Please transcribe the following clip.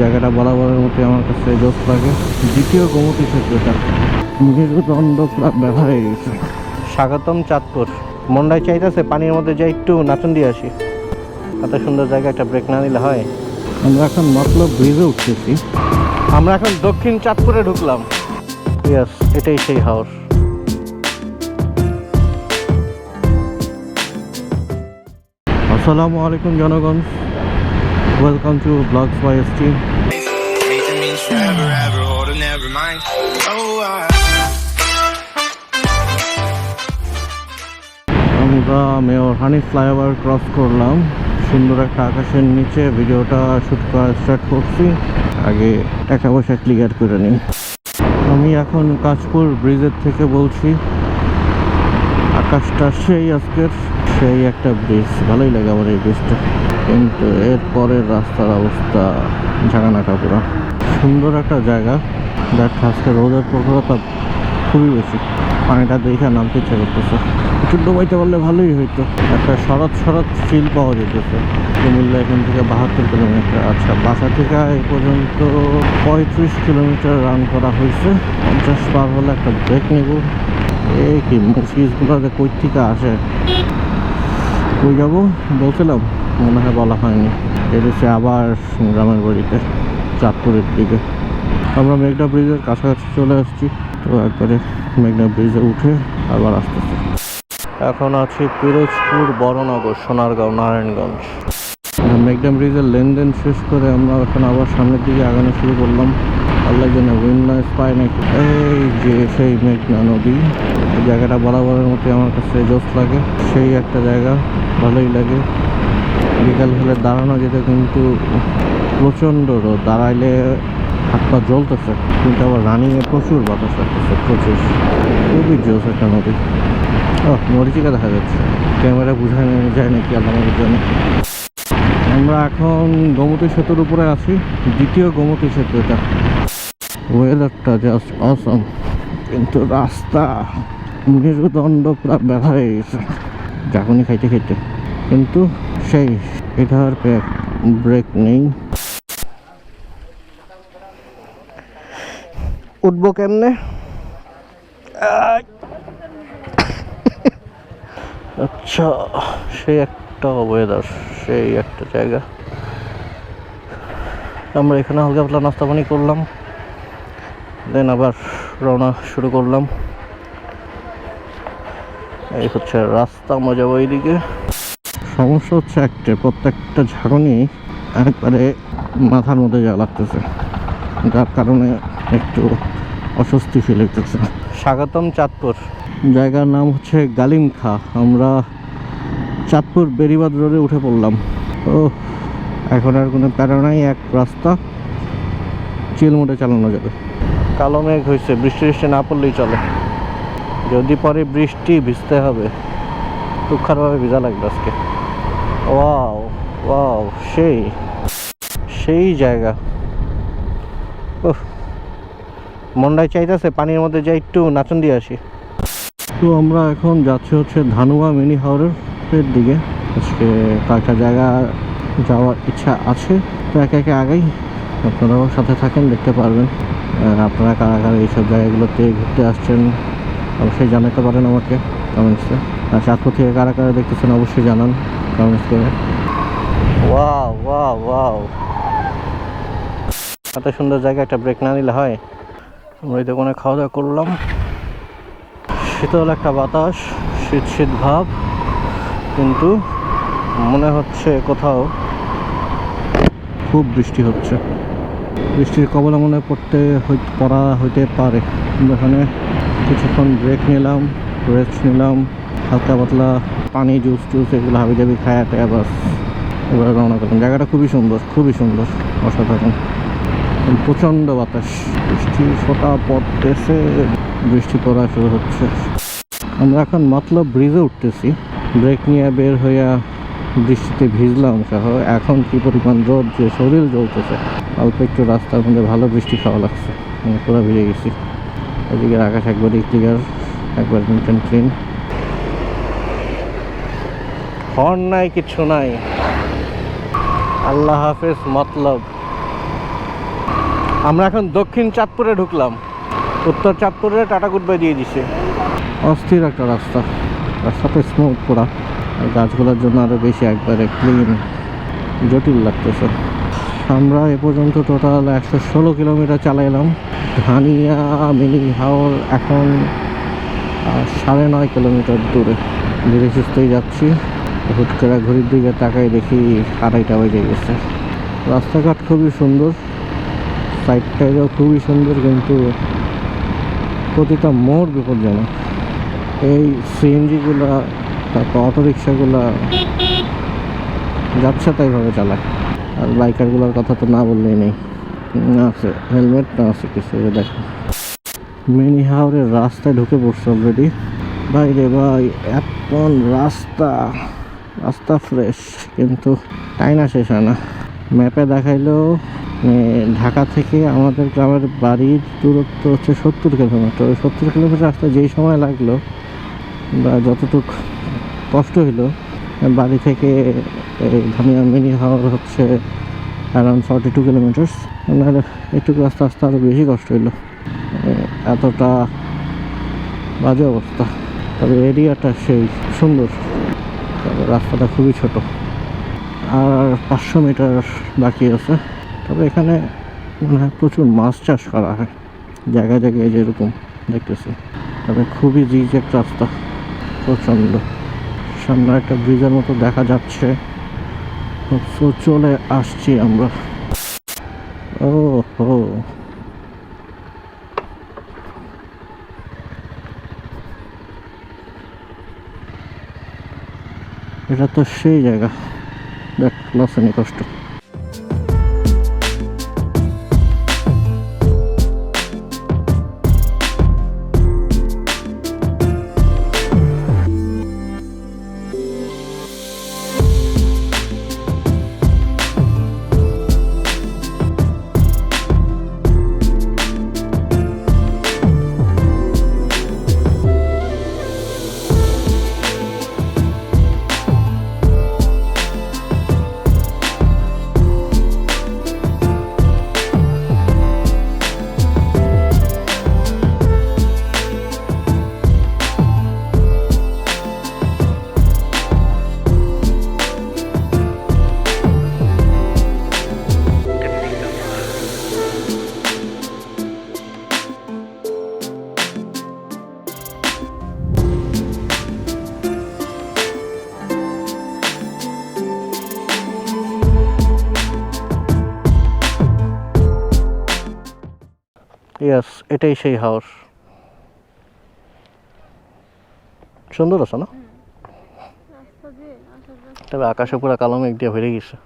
জায়গাটা বরাবরের মতো আমার কাছে জোস লাগে। দ্বিতীয় গোমতী সেতু এটা মেরুদণ্ড ব্যথা হয়ে গেছে। স্বাগতম চাঁদপুর। মন্ডায় চাইতেছে পানির মধ্যে যাই একটু নাচন দিয়ে আসি। এত সুন্দর জায়গা একটা ব্রেক না নিলে হয়। আমরা এখন মতলব ব্রিজে উঠতেছি। আমরা এখন দক্ষিণ চাঁদপুরে ঢুকলাম। ইয়াস এটাই সেই হাওর। আসসালামু আলাইকুম জনগণ। Or to mind. Oh, I. আমরা মেয়র হানি ফ্লাইওভার ক্রস করলাম সুন্দর একটা আকাশের নিচে ভিডিওটা শ্যুট করা স্টার্ট করছি আগে টাকা পয়সা ক্লিয়ার করে নিই আমি এখন কাশপুর ব্রিজের থেকে বলছি আকাশটা সেই আজকের সেই একটা ব্রিজ ভালোই লাগে আমার এই ব্রিজটা কিন্তু এর পরের রাস্তার অবস্থা ঝাঁকানাকা পুরো সুন্দর একটা জায়গা। দেখ আজকে রোদের প্রখরতা খুবই বেশি। পানিটা দেখে নামতে ইচ্ছা করতেছে। একটু ডুবাইতে পারলে ভালোই হইতো। একটা শরৎ শরৎ ফিল পাওয়া যেতেছে। কুমিল্লা এখান থেকে বাহাত্তর কিলোমিটার। আচ্ছা বাসা থেকে এই পর্যন্ত পঁয়ত্রিশ কিলোমিটার রান করা হয়েছে। পঞ্চাশ পার হলে একটা ব্রেক নেব। এই কি মুসিজগুলো কই থেকে আসে? কই যাব? বলছিলাম। মনে হয় বলা হয়নি। এদেশে আবার গ্রামের বাড়িতে, চাঁদপুরের দিকে। আমরা মেঘনা ব্রিজের কাছাকাছি চলে আসছি। তো একবারে মেঘনা ব্রিজে উঠে আবার আসতেছি। এখন আছি পিরোজপুর, বড়নগর, সোনারগাঁও, নারায়ণগঞ্জ। মেঘনা ব্রিজের লেনদেন শেষ করে আমরা এখন আবার সামনের দিকে আগানো শুরু করলাম। আল্লাহ জানে উইন্ডাস পায় নাকি। এই যে সেই মেঘনা নদী জায়গাটা বরাবরের মতো আমার কাছে জোস লাগে। সেই একটা জায়গা, ভালোই লাগে। বিকাল হলে দাঁড়ানো যেতে কিন্তু প্রচণ্ড রোদ, দাঁড়াইলে হাত পা জ্বলতেছে, কিন্তু আবার রানিংয়ে প্রচুর বাতাস লাগতেছে, প্রচুর। খুবই জোস একটা নদী। ও, মরিচিকা দেখা যাচ্ছে। ক্যামেরা বোঝানো যায় নাকি আল্লাহ আমাদের জানে আমরা এখন গোমতী সেতুর উপরে আছি, দ্বিতীয় গোমতী সেতু এটা। ওয়েদারটা জাস্ট অসম কিন্তু রাস্তা মেরুদণ্ড পুরো ব্যথা হয়ে গেছে। যখনই খাইতে খাইতে। কিন্তু সেই এটার ব্রেক নেই। উঠবো কেমনে? আচ্ছা সেই একটা ওয়েদার সেই একটা জায়গা। আমরা এখানে হালকা পাতলা নাস্তা পানি করলাম। দেন আবার রওনা শুরু করলাম। এই হচ্ছে রাস্তা যাব এইদিকে। সমস্যা হচ্ছে একটা প্রত্যেকটা ঝাড়নি একবারে মাথার মধ্যে যা লাগতেছে, যার কারণে একটু অস্বস্তি ফিল হইতেছে। স্বাগতম চাঁদপুর। জায়গার নাম হচ্ছে গালিম খা আমরা চাঁদপুর বেরিবাদ রোডে উঠে পড়লাম। ও এখন আর কোনো প্যারা নাই, এক রাস্তা। চিল মোটে চালানো যাবে। কালো মেঘ হয়েছে বৃষ্টি বৃষ্টি না পড়লেই চলে। যদি পরে বৃষ্টি ভিজতে হবে, তুক্ষারভাবে ভিজা লাগবে আজকে। ওয়াও ওয়াও সেই সেই জায়গা। মন্ডায় চাইতেছে, পানির মধ্যে যাই একটু নাচন দিয়ে আসি। তো আমরা এখন যাচ্ছি হচ্ছে ধানুয়া মিনি হাওরের দিকে। আজকে কয়েকটা জায়গা যাওয়ার ইচ্ছা আছে। তো একে একে আগেই আপনারাও সাথে থাকেন, দেখতে পারবেন। আপনারা কারা কারা এইসব জায়গাগুলোতে ঘুরতে আসছেন, অবশ্যই জানাতে পারেন আমাকে কমেন্টসে আর চাঁদপুর থেকে কারা কারা দেখতেছেন, অবশ্যই জানান। কমেন্টস করে ওয়াও ওয়াও ওয়াও এত সুন্দর জায়গা একটা ব্রেক না নিলে হয়। আমরা এই দোকানে খাওয়া দাওয়া করলাম। শীতল একটা বাতাস, শীত শীত ভাব। কিন্তু মনে হচ্ছে কোথাও খুব বৃষ্টি হচ্ছে। বৃষ্টির কবলে মনে পড়তে পড়া হইতে পারে। এখানে কিছুক্ষণ ব্রেক নিলাম রেস্ট নিলাম। হালকা পাতলা পানি জুস টুস এগুলো হাবি জাবি খায়া টায়া বাস। এবার রওনা করলাম। জায়গাটা খুবই সুন্দর খুবই সুন্দর, অসাধারণ। প্রচণ্ড বাতাস। বৃষ্টি ফোটা পড়তেছে, বৃষ্টি পড়া শুরু হচ্ছে। আমরা এখন মতলব ব্রিজে উঠতেছি। ব্রেক নিয়ে বের হইয়া বৃষ্টিতে ভিজলাম সহ। এখন কি পরিমাণ রোদ, যে শরীর জ্বলতেছে। অল্প একটু রাস্তার মধ্যে ভালো বৃষ্টি খাওয়া লাগছে। আমি পুরো ভিজে গেছি। এদিকে আকাশ একবার ক্লিয়ার একবার ক্লিন হর্ন নাই কিচ্ছু নাই। আল্লাহ হাফেজ, মতলব। আমরা এখন দক্ষিণ চাঁদপুরে ঢুকলাম। উত্তর চাঁদপুরে টাটা বাই দিয়ে দিছে। অস্থির একটা রাস্তা। রাস্তাটা স্মুথ পুরা আর গাছগুলোর জন্য আরও বেশি একবারে ক্লিন জটিল লাগতেছে। আমরা এ পর্যন্ত টোটাল একশো ষোলো কিলোমিটার চালাইলাম। ধানিয়া মিনি হাওর এখন সাড়ে নয় কিলোমিটার দূরে। ধীরে সুস্থই যাচ্ছি। হুট করে ঘড়ির দিকে তাকাই দেখি আড়াইটা বেজে গেছে। রাস্তাঘাট খুবই সুন্দর সাইডটাও খুবই সুন্দর, কিন্তু প্রতিটা মোড় বিপজ্জনক। এই সিএনজিগুলো, তারপর অটোরিক্সাগুলো যাচ্ছে তাইভাবে চালায়। আর বাইকারগুলোর কথা তো না বললেই নেই। না আছে, হেলমেট, না আছে কিছু দেখো। মিনি হাওড়ের রাস্তায় ঢুকে পড়ছে অলরেডি ভাই রে ভাই এখন রাস্তা। রাস্তা ফ্রেশ কিন্তু টাইনা শেষ হয় না। ম্যাপে দেখাইলেও ঢাকা থেকে আমাদের গ্রামের বাড়ির দূরত্ব হচ্ছে সত্তর কিলোমিটার ওই সত্তর কিলোমিটার রাস্তা যেই সময় লাগল বা যতটুক কষ্ট হইল, বাড়ি থেকে ধনিয়া মিনি হাওয়ার হচ্ছে অ্যারাউন্ড ফর্টি টু কিলোমিটার্স নাহলে একটু রাস্তা আস্তে আরও বেশি কষ্ট হইল। এতটা বাজে অবস্থা। তবে এরিয়াটা সেই সুন্দর। রাস্তাটা খুবই ছোট। আর পাঁচশো মিটার বাকি আছে। তবে এখানে মনে হয় প্রচুর মাছ চাষ করা হয়। জায়গায় জায়গায় যেরকম দেখতেছি। তবে খুবই রিজেক্ট রাস্তা। প্রচণ্ড। সামনে একটা ব্রিজের মতো দেখা যাচ্ছে। চলে আসছি আমরা। ও হো এটা তো সেই জায়গা। দেখ লসেনি কষ্ট ইয়াস এটাই সেই হাউস সুন্দর আছে না? আসার রাস্তা তবে আকাশে পুরা কালো মেঘ দিয়ে ভরে গেছে।